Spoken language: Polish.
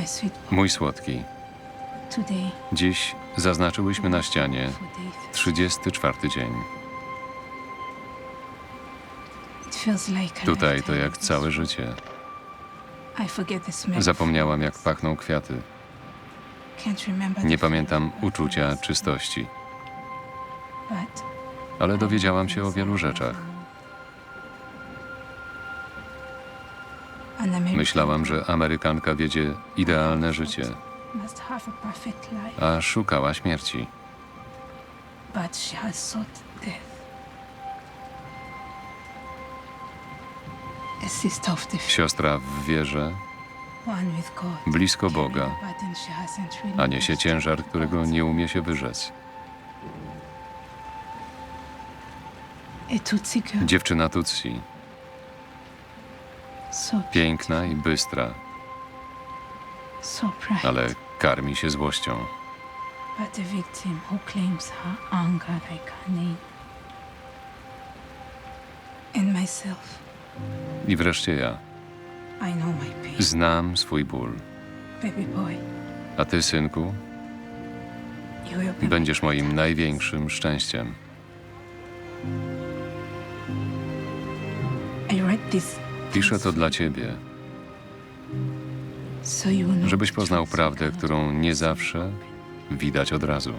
My sweet boy, Mój słodki, today dziś zaznaczyłyśmy na ścianie for day 34 dzień. It feels like a Tutaj to lifetime. jak całe życie. I forget the smell. Zapomniałam, jak pachną kwiaty. Can't remember Nie pamiętam uczucia czystości, but ale dowiedziałam się o wielu rzeczach. Myślałam, że Amerykanka wiedzie idealne życie, a szukała śmierci. Siostra w wierze, blisko Boga, a niesie ciężar, którego nie umie się wyrzec. Dziewczyna Tutsi, so piękna i bystra, so ale karmi się złością. but the victim who claims her anger like her name. And myself, I wreszcie ja. I know my pain. Znam swój ból. Baby boy, A ty, synku, you will be będziesz moim największym szczęściem. I write this Piszę to dla ciebie, żebyś poznał prawdę, którą nie zawsze widać od razu.